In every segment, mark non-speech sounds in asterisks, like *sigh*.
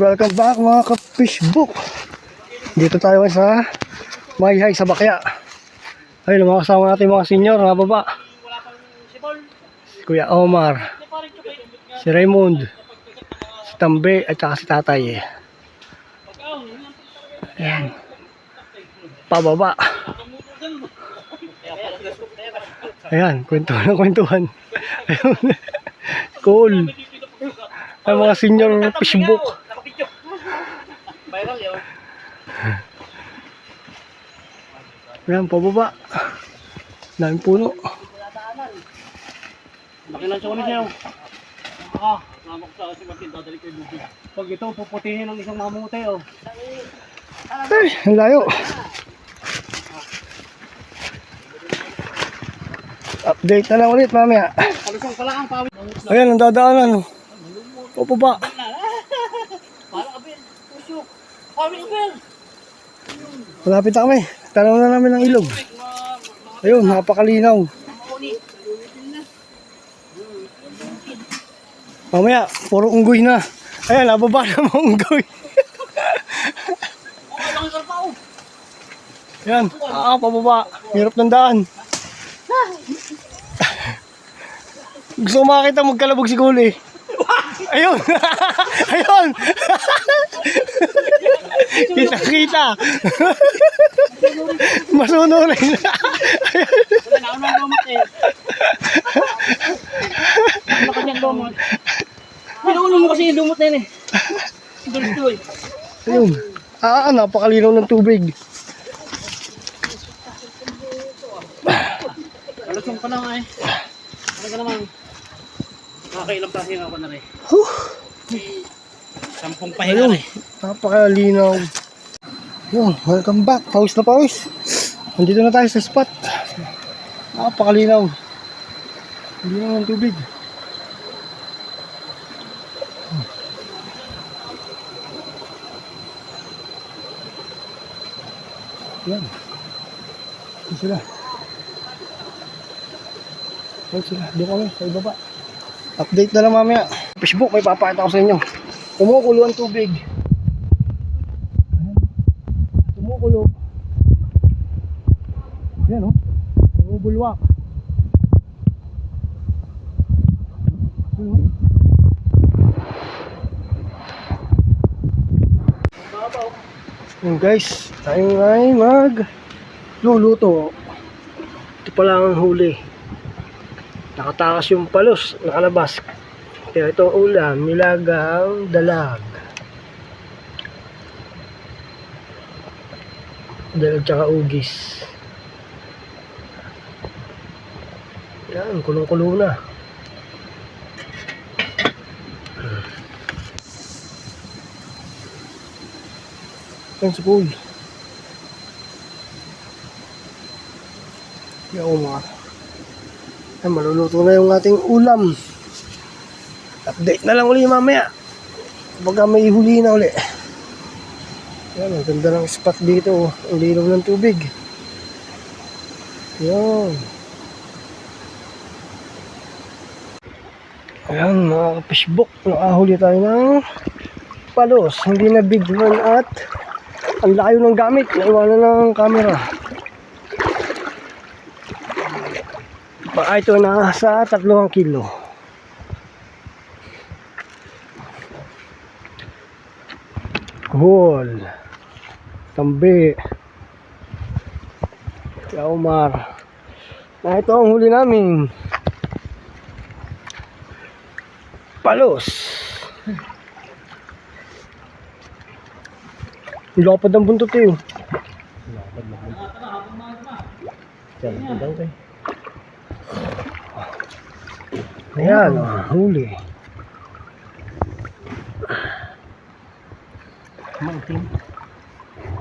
Welcome back mga ka-fishbook. Dito tayo sa Mayhay sa Bakya. Ayun, mga kasama natin mga senior, mga baba. Si Kuya Omar, si Raymond, si Tambe, at saka si Tatay. Ayan. Pababa. Ayan, kwentuhan ng kwentuhan. *laughs* Ayun. cool. Ay, mga senior fishbook. Viral yun. Ayan, pababa. Daming puno. Laki ng sunis niya. Ah, namak sa si Martin, dadali ko yung bubig. Pag ito, puputihin ng isang mamute, oh. Ay, ang layo. Update na lang ulit mamaya. Kalusong pala ang pawis. Ayan, ang dadaanan. Pababa. Para kabin, pusyo. Pawis kabin. Malapit na kami. Tanaw na namin ng ilog. Ayun, napakalinaw. Mamaya, puro unggoy na. Ayan, nababa na mga unggoy. *laughs* Ayan, ah, pababa. Hirap ng daan. *laughs* Gusto ko makakita magkalabog si Kuli. Ayun! *laughs* Ayun! Kita kita! Masunurin na! Na eh. Ano ka niyang lumot? Pinuulo mo kasi yung lumot na yun eh. Duloy-duloy. Ayun. Ah, napakalinaw ng tubig. Kalusong pa na nga eh. Ano ka naman? Nakakailang pahinga ako na rin. Huh. Sampung pahinga Ayun. rin. Napakalinaw. Yun, welcome back. Pawis na pawis. Nandito na tayo sa spot. Napakalinaw. Linaw ng tubig. Yan. Yan sila. Yan sila. Doon kami sa ibaba. Update na lang mamaya. Facebook, may papakita ko sa inyo. Kumukulo ang tubig. Ayan. Kumukulo. Yan o. Oh. Oh. Yan guys, tayo ay mag luluto. Ito pala ang huli. Nakatakas yung palos, nakalabas. Kaya ito ulam, nilagang dalag. Dalag tsaka ugis. Yan, kulong-kulo na. Yan sa pool. Yan mga. Yan, maluluto na yung ating ulam. Update na lang uli mamaya. Kapag may huli na uli. Yan, ang ganda ng spot dito. oh. Ang linaw ng tubig. Yan. Ayan, mga fishbook. Nakahuli tayo ng palos. Hindi na big one at ang layo ng gamit. Naiwanan ng camera. Baka ito na sa 3 kilo. Cool. Tambi. Kaya Omar. Na ito ang huli namin. Palos. Lapad ang buntot eh. Lapad na buntot. Diyan, daw kayo. Ayan, oh, huli. Maitim.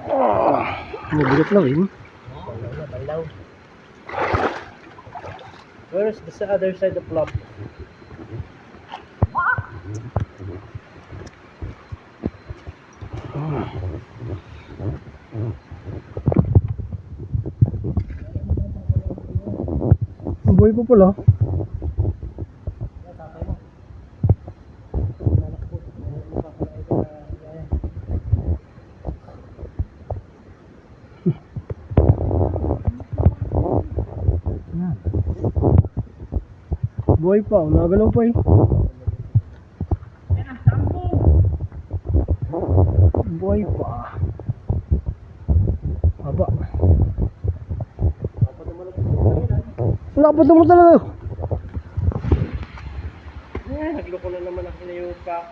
Oh, mabigat na rin. Where's the other side of love? Ang buhay po pala. Buhay pa, nagalaw pa eh. Buhay pa. Aba. Lapad mo talaga. Eh, nagloko na naman ako na yung pa.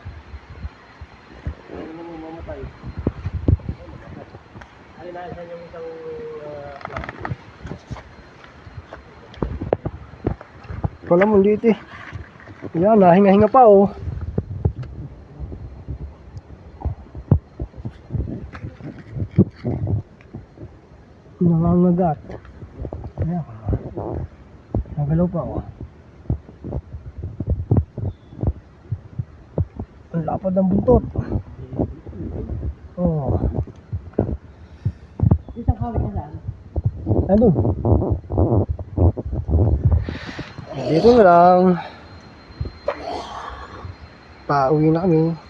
Ano mo mamatay? Ano na isa yung isang uh, Wala mo dito eh. Yan, nahinga-hinga pa oh. Nangangagat. Ayan. Nagalaw pa oh. Ang lapad ng buntot. Oh. isang kawit na lang. Ano? Dito lang. Pauwi na kami.